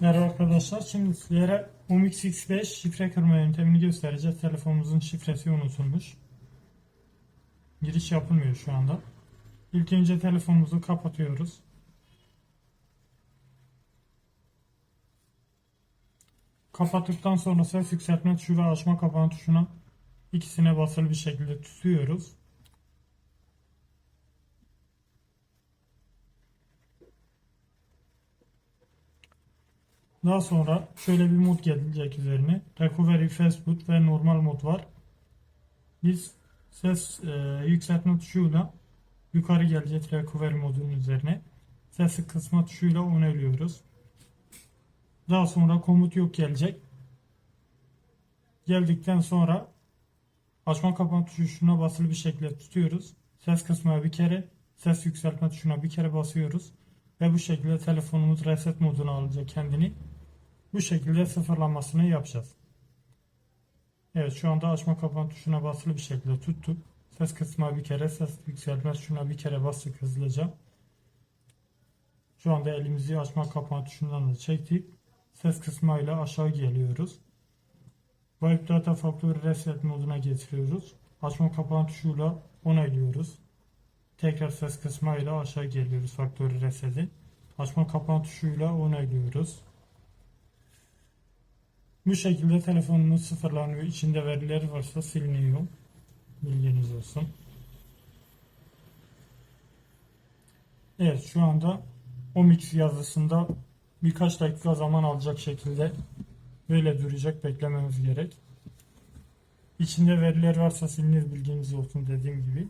Merhaba arkadaşlar. Şimdi sizlere UMX X5 şifre kırma yöntemini göstereceğiz. Telefonumuzun şifresi unutulmuş. Giriş yapılmıyor şu anda. İlk önce telefonumuzu kapatıyoruz. Kapattıktan sonra ses yükseltme tuşu ve açma kapanma tuşuna ikisine basılı bir şekilde tutuyoruz. Daha sonra şöyle bir mod gelecek üzerine. Recovery Fast Boot ve normal mod var. Biz ses e, yükseltme tuşuyla yukarı gelecek recovery modunun üzerine. Sesi kısma tuşuyla onaylıyoruz. Daha sonra komut yok gelecek. Geldikten sonra açma kapama tuşuna basılı bir şekilde tutuyoruz. Ses kısmına bir kere, ses yükseltme tuşuna bir kere basıyoruz. Ve bu şekilde telefonumuz reset moduna alacak kendini. Bu şekilde sıfırlamasını yapacağız. Evet şu anda açma kapama tuşuna basılı bir şekilde tuttuk. Ses kısmına bir kere, ses yükseltme tuşuna bir kere bastık hızlıca. Şu anda elimizi açma kapama tuşundan da çektik. Ses kısmıyla aşağı geliyoruz. Wipe Data Factory Reset moduna getiriyoruz. Açma kapama tuşuyla onaylıyoruz. Tekrar ses kısmıyla aşağı geliyoruz Factory Reset'i. Açma kapama tuşuyla onaylıyoruz. Bu şekilde telefonunuz sıfırlanıyor. İçinde veriler varsa siliniyor. Bilginiz olsun. Evet şu anda Omix yazısında birkaç dakika zaman alacak şekilde böyle duracak beklememiz gerek. İçinde veriler varsa silinir bilginiz olsun dediğim gibi.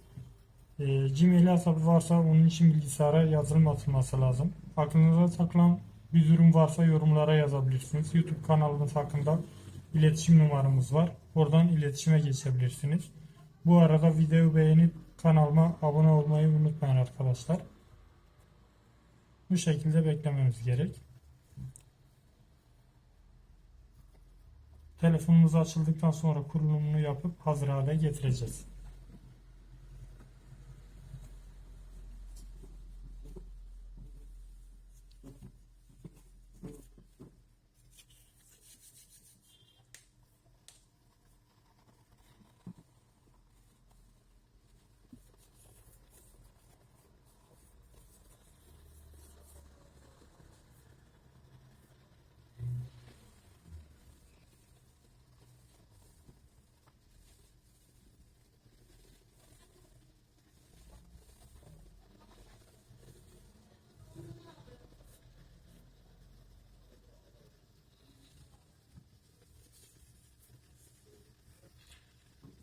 E, Gmail hesabı varsa onun için bilgisayara yazılım atılması lazım. Aklınıza takılan bir durum varsa yorumlara yazabilirsiniz. YouTube kanalımız hakkında iletişim numaramız var. Oradan iletişime geçebilirsiniz. Bu arada videoyu beğenip kanalıma abone olmayı unutmayın arkadaşlar. Bu şekilde beklememiz gerek. Telefonumuz açıldıktan sonra kurulumunu yapıp hazır hale getireceğiz.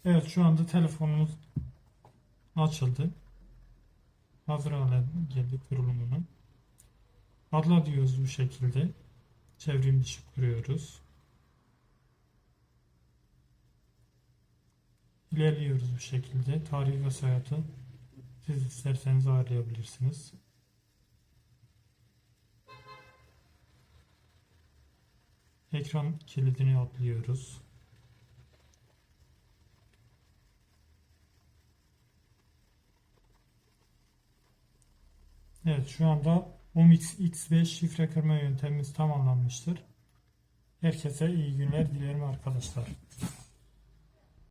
Evet şu anda telefonumuz açıldı. Hazır hale geldi kurulumuna. Adla diyoruz bu şekilde. Çevrim dışı kuruyoruz. İlerliyoruz bu şekilde. Tarih ve sayatı siz isterseniz ayarlayabilirsiniz. Ekran kilidini atlıyoruz. Evet şu anda UMX X5 şifre kırma yöntemimiz tamamlanmıştır. Herkese iyi günler dilerim arkadaşlar.